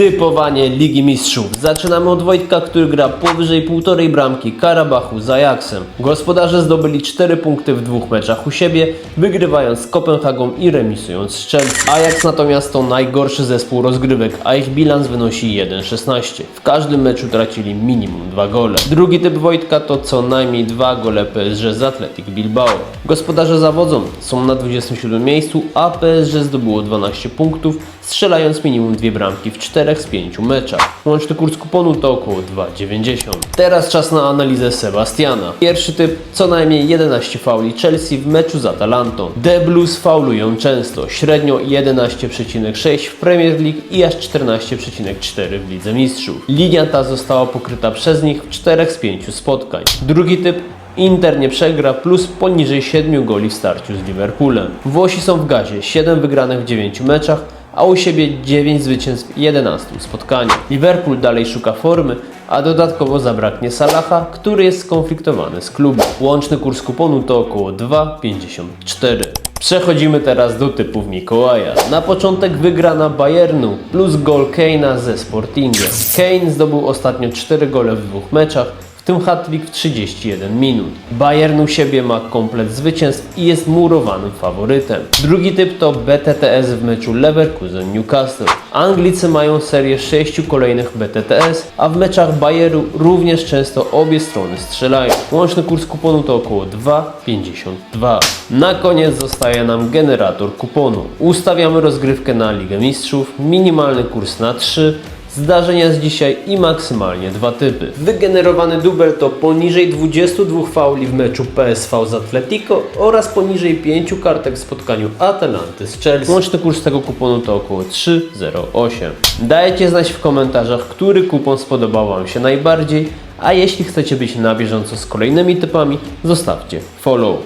Typowanie Ligi Mistrzów. Zaczynamy od Wojtka, który gra powyżej półtorej bramki Karabachu z Ajaxem. Gospodarze zdobyli 4 punkty w dwóch meczach u siebie, wygrywając z Kopenhagą i remisując z Chelsea. Ajax natomiast to najgorszy zespół rozgrywek, a ich bilans wynosi 1-16. W każdym meczu tracili minimum 2 gole. Drugi typ Wojtka to co najmniej 2 gole PSG z Athletic Bilbao. Gospodarze zawodzą, są na 27 miejscu, a PSG zdobyło 12 punktów, strzelając minimum dwie bramki w 4 z 5 meczach. Łączny kurs kuponu to około 2,90. Teraz czas na analizę Sebastiana. Pierwszy typ, co najmniej 11 fauli Chelsea w meczu z Atalantą. The Blues faulują często, średnio 11,6 w Premier League i aż 14,4 w Lidze Mistrzów. Linia ta została pokryta przez nich w 4 z 5 spotkań. Drugi typ Inter nie przegra plus poniżej 7 goli w starciu z Liverpoolem. Włosi są w gazie, 7 wygranych w 9 meczach, a u siebie 9 zwycięstw w 11 spotkaniach. Liverpool dalej szuka formy, a dodatkowo zabraknie Salaha, który jest skonfliktowany z klubem. Łączny kurs kuponu to około 2,54. Przechodzimy teraz do typów Mikołaja. Na początek wygrana Bayernu plus gol Kane'a ze Sportingiem. Kane zdobył ostatnio 4 gole w dwóch meczach, tym hat-trick w 31 minut. Bayern u siebie ma komplet zwycięstw i jest murowanym faworytem. Drugi typ to BTTS w meczu Leverkusen-Newcastle. Anglicy mają serię 6 kolejnych BTTS, a w meczach Bayeru również często obie strony strzelają. Łączny kurs kuponu to około 2,52. Na koniec zostaje nam generator kuponu. Ustawiamy rozgrywkę na Ligę Mistrzów, minimalny kurs na 3, Zdarzenia z dzisiaj i maksymalnie dwa typy. Wygenerowany dubel to poniżej 22 fauli w meczu PSV z Atletico oraz poniżej 5 kartek w spotkaniu Atalanty z Chelsea. Łączny kurs tego kuponu to około 3,08. Dajcie znać w komentarzach, który kupon spodobał Wam się najbardziej, a jeśli chcecie być na bieżąco z kolejnymi typami, zostawcie follow.